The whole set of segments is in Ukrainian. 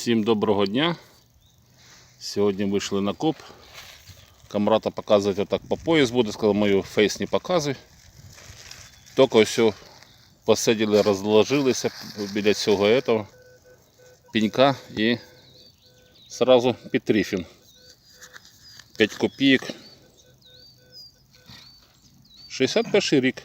Всім доброго дня. Сьогодні вийшли на коп. Камрата показувати так по пояс буде, сказав, мою фейс не показуй. Тільки все посиділи, розложилися біля цього этого пенька і сразу Петрифін. 5 копійок. 61 рік.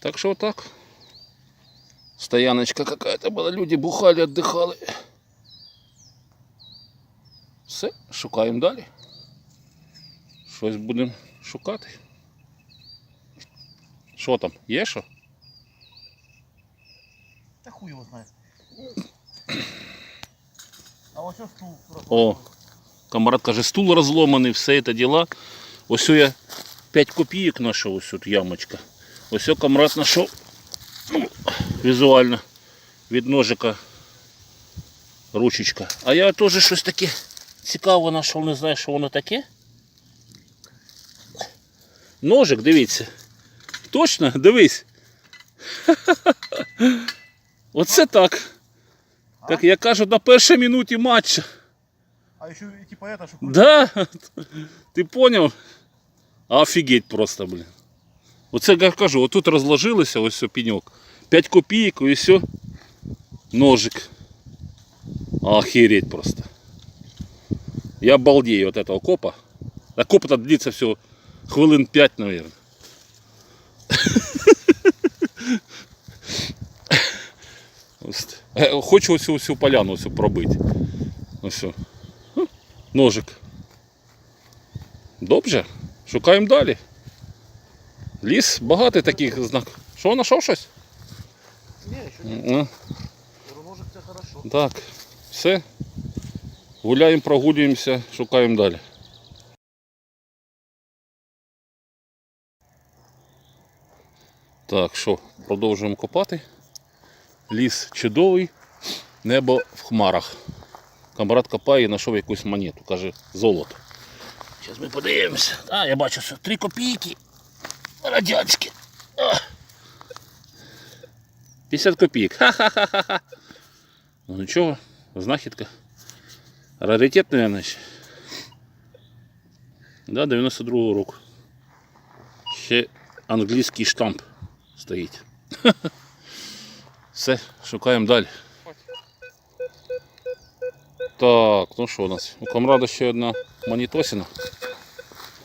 Так що так. Стояночка какая-то была, люди бухали, отдыхали. Все, шукаємо далі. Щось будемо шукати. Що там? Є що? Та хуй його знає. А ось ось стул. О, камарад каже, стул розломаний, все це діла. Ось я 5 копійок знайшов, ось тут ямочка. Ось я камрад знайшов ну, візуально від ножика ручечка. А я теж щось таке цікаве знайшов, не знаю, що воно таке. Ножик, дивіться. Точно, дивись. Оце так. Так я кажу, на першій минуті матча. А еще типа это, что Да, ти поняв? Офігеть просто, блін. Оце я кажу, отут розложилося ось все пеньок. 5 копійок і все. Ножик. Охереть просто. Я балдею от этого копа. А коп это длится все хвилин 5, наверное. Е, Хочу ось всю поляну ось пробити. Ось. все. Ножик. Добре, шукаємо далі. Ліс багатий таких знак. Що, знайшов щось? Ну, это хорошо. Так, все. Гуляємо, прогулюємося, шукаємо далі. Так, що, продовжуємо копати. Ліс чудовий, небо в хмарах. Камрад копає і знайшов якусь монету, каже, золото. Зараз ми подивимося. А, я бачу, що 3 копійки. Радянські. А. 50 копійок. Ха-ха-ха-ха. Ну нічого, знахідка. Раритет, наверное, ще. Да, 92-го року. Ще англійський штамп стоїть. Все, шукаємо далі. Так, ну що у нас? У камрада ще одна монітосина.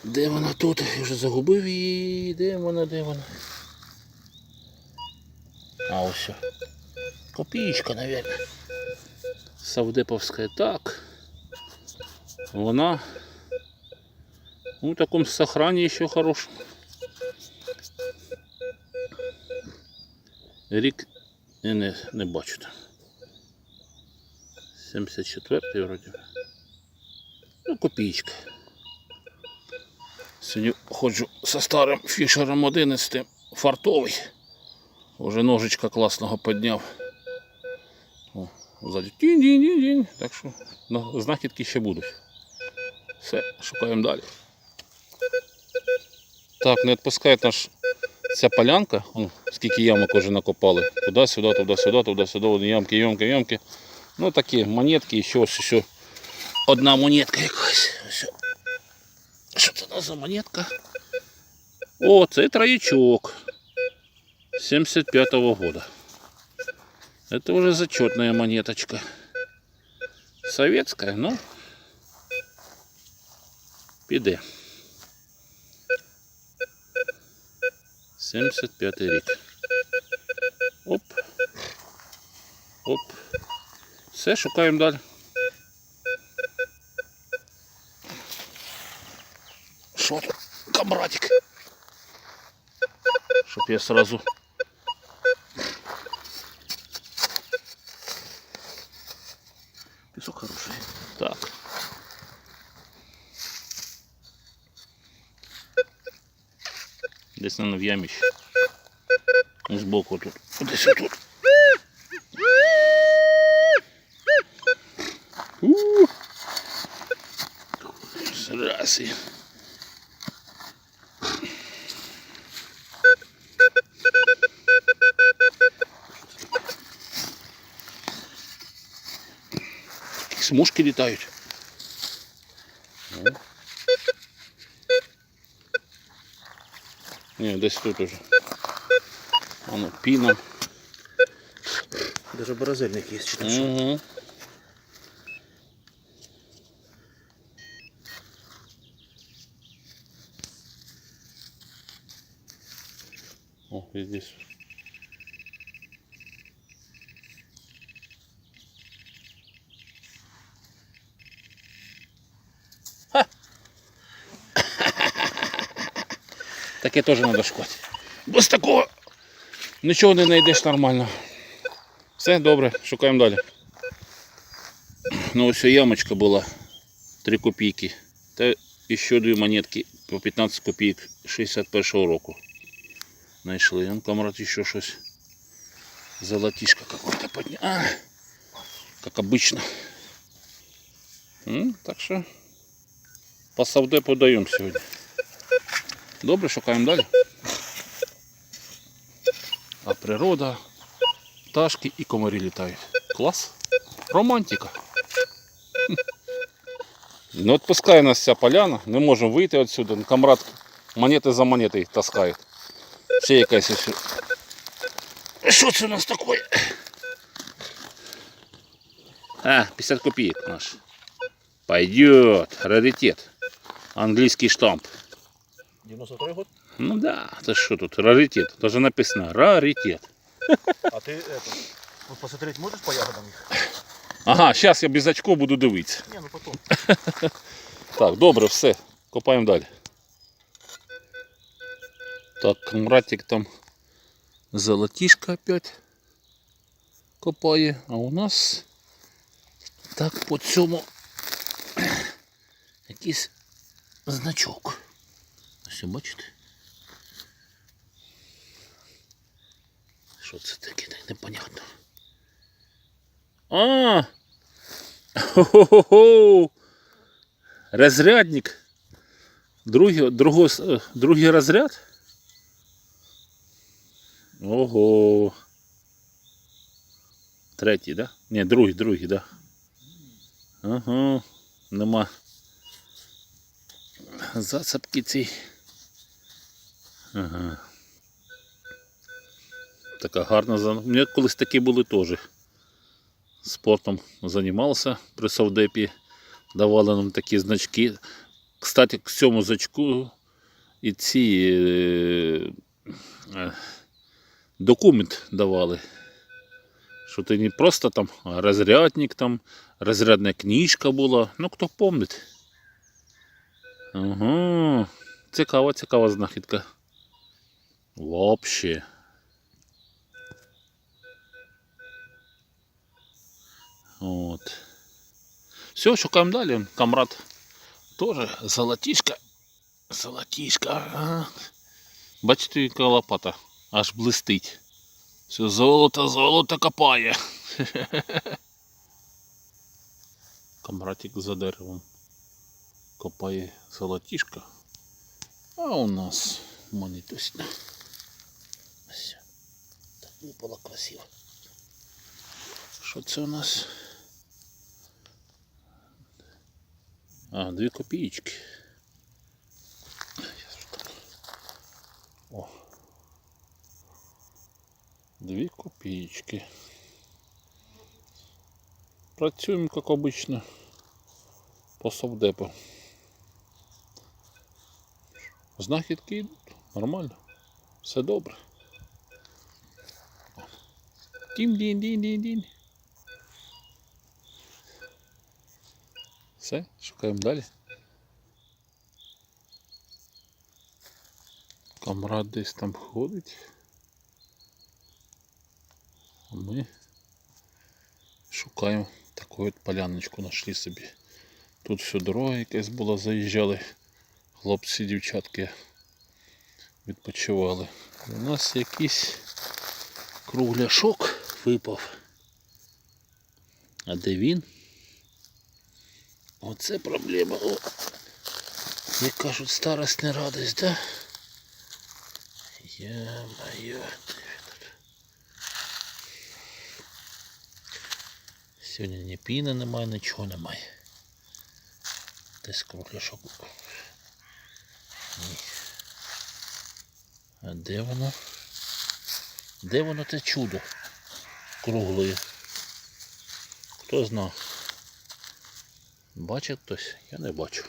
Де вона тут? Я вже загубив її. Де вона, де вона? А ось. що. Копеечка, наверное. Савдеповская. Так. Вона ну, в таком сохранении еще хорошем. Рік я не, не бачу там. 74 вроде. Ну, копеечка. Сьогодні ходжу со старим фішером 11 фартовий. Уже ножичка класного підняв. О, ззаді тінь-дінь-дінь. Так що ну, знахідки ще будуть. Все, шукаємо далі. Так, не відпускає наш ця полянка. О, скільки ямок вже накопали. Туди-сюди, туди-сюди, туди-сюди, ямки, ямки, ямки. Ну такі монетки, і ще ось ще одна монетка якась. Що це за монетка? О, це троячок. 75 года. Это уже зачетная монеточка. Советская, но піде. 75 рік. Оп. Оп. Все, шукаємо далі. Що тут? Камратик. Щоб я сразу Песок хороший. Так. Десь наверное, в ямі ще. Ну, Збоку тут. Десь тут. Раз і. Мушки літають. О. Ні, десь тут уже. Воно піна. Даже борозельник есть. Что Угу. О, и здесь. Таке теж треба шукати. Без такого нічого не знайдеш нормально. Все добре, шукаємо далі. Ну ось ямочка була 3 копійки. Та ще дві монетки по 15 копійок 61-го року. Знайшли. Вон камрад ще щось. Золотишко какое-то подня. А, как обычно. М, Так що по савдепу даємо сьогодні. Добре, шукаємо далі. А природа, пташки і комарі літають. Клас. Романтика. Хм. Не відпускає нас ця поляна, не можемо вийти відсюди. Камрад монети за монети таскає. Ще якась ось. Що це у нас таке? А, 50 копеек наш. Пойдет. Раритет. Английский штамп. 92 год? Ну да, это что тут? Раритет. Даже написано раритет. А ты это, вот посмотреть можешь по ягодам их? Ага, зараз я без очков буду дивитися. Не, ну потом. Так, добре, все. Копаємо далі. Так, мратик там золотишко опять копає, а у нас так по цьому якийсь значок. Ось бачите? Що це таке? Так непонятно. А! Хо-хо-хо! Розрядник. Другий, другой, с- другий розряд? Ого. Третій, да? Ні, другий, другий, да. Ага. Нема. Зацепки ці. Ага. Така гарна. У мене колись такі були теж. Спортом займався при совдепі. Давали нам такі значки. Кстати, к цьому значку і ці е, е, документ давали. Що ти не просто там розрядник, там, розрядна книжка була. Ну, хто пам'ятає. Ага. Цікава, цікава знахідка. Вообще. От. Все, шукаємо далі. Камрад теж золотишко. Золотишко. Ага. Бачите, яка лопата аж блистить. Все золото, золото копає. Камратик за деревом копає золотишко. А у нас монетусня. Ось. Так випало красиво. Що це у нас? А, дві копійки. О. Дві копійки. Працюємо, як обично, по совдепу. Знахідки йдуть, нормально. Все добре. Дін-дін-дін-дін-дін. Все, шукаємо далі. Камрад десь там ходить. А ми шукаємо таку от поляночку знайшли собі. Тут все дорога якась була, заїжджали. Хлопці, дівчатки відпочивали. У нас якийсь кругляшок випав. А де він? Оце проблема. О, як кажуть, старость не радость, да? Я-моє. Сьогодні ні піни немає, нічого немає. Десь кругляшок. Ні. А де воно? Де воно те чудо круглої? Хто зна? Бачить хтось? Я не бачу.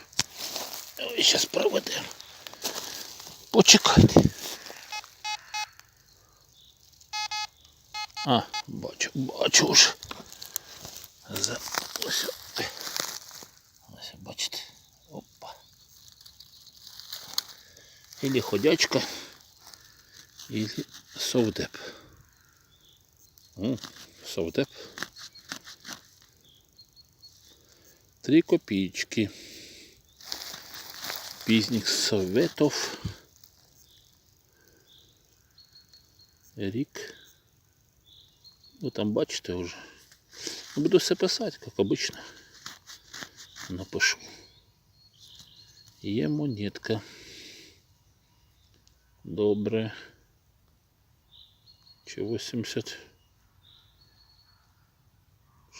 Зараз проведемо. Почекайте. А, бачу, бачу вже. За... Ось. Ось, бачите. Опа. Или ходячка, или совдеп. О, совдеп. Три копеечки. Пізніх советов. Рік. Ну там бачите вже. Ну, Буду все писати, як обично. Напишу. Є монетка. Добре. Чи 80.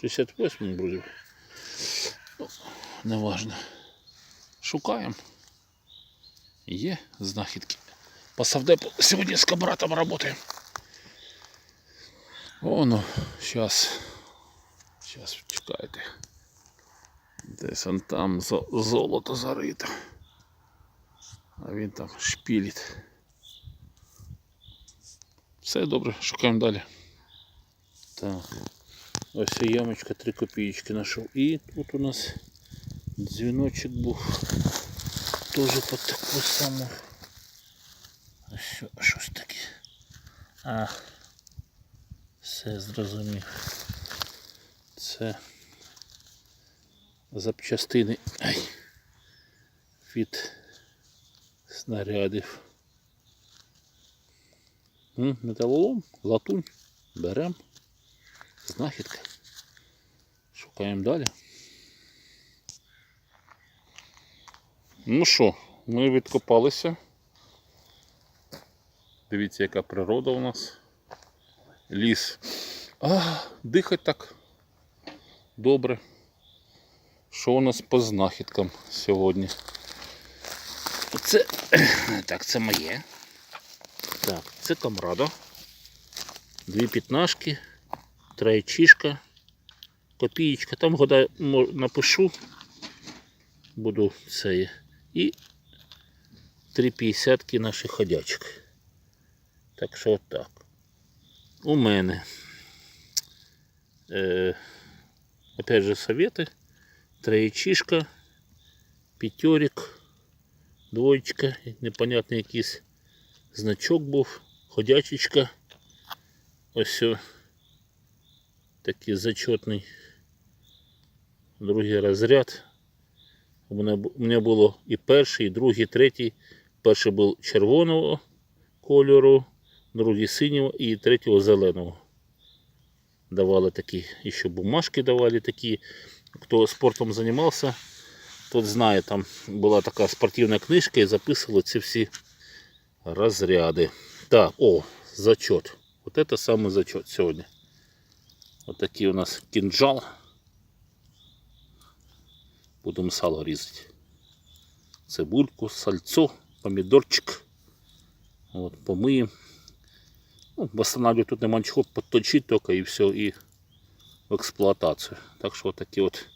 68 вроде. Ну, неважно. Шукаємо. Є знахідки. По совдепу сьогодні з кабратом працюємо. О, ну, зараз. Зараз чекайте. Десь он там золото зарито. А він там шпілить. Все добре, шукаємо далі. Так. Ось ямочка 3 копійки знайшов. І тут у нас дзвіночок був. Теж по таку саму. Що, щось таке? А, все зрозумів. Це запчастини ай, від снарядів. Металолом, латунь, берем. Знахідка. Шукаємо далі. Ну що, ми відкопалися. Дивіться, яка природа у нас. Ліс. А, дихать так добре. Що у нас по знахідкам сьогодні? Це. Так, це моє. Так, це камрадо. Дві п'ятнашки, троєчишка, копієчка. Там года напишу. Буду це. І три п'ятдесятки наших ходячок. Так що отак. У мене. Е, опять же советы. Троєчишка, п'ятерик, двоєчка, непонятний якийсь значок був, ходячечка. Ось о, такий зачетний другий розряд. У мене, у мене було і перший, і другий, і третій. Перший був червоного кольору, другий синього і третього зеленого. Давали такі, ще бумажки давали такі. Хто спортом займався, тот знає, там була така спортивна книжка і записували ці всі розряди. Так, о, зачет. Вот это самый зачет сьогодні. Вот такий у нас кинжал. Будемо сало різати. Цибульку, сальцо, помідорчик. От, помиємо. Ну, восстанавливать тут нема нічого, підточити тільки і все, і в експлуатацію. Так що такі от.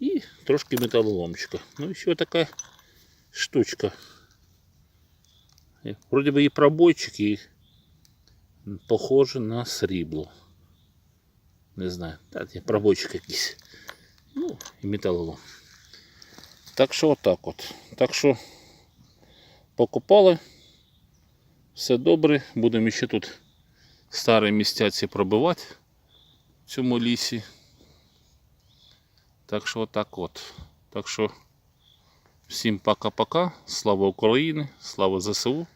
І трошки металоломчика. Ну і ще така штучка. Вроде би і пробойчик, і похоже на срібло. Не знаю, так, пробойчик якийсь. Ну, і металолом. Так що отак от. Так що покупали. Все добре. Будемо ще тут старі місця ці пробивати в цьому лісі. Так що отак от. Так що всім пока-пока. Слава Україні, слава ЗСУ.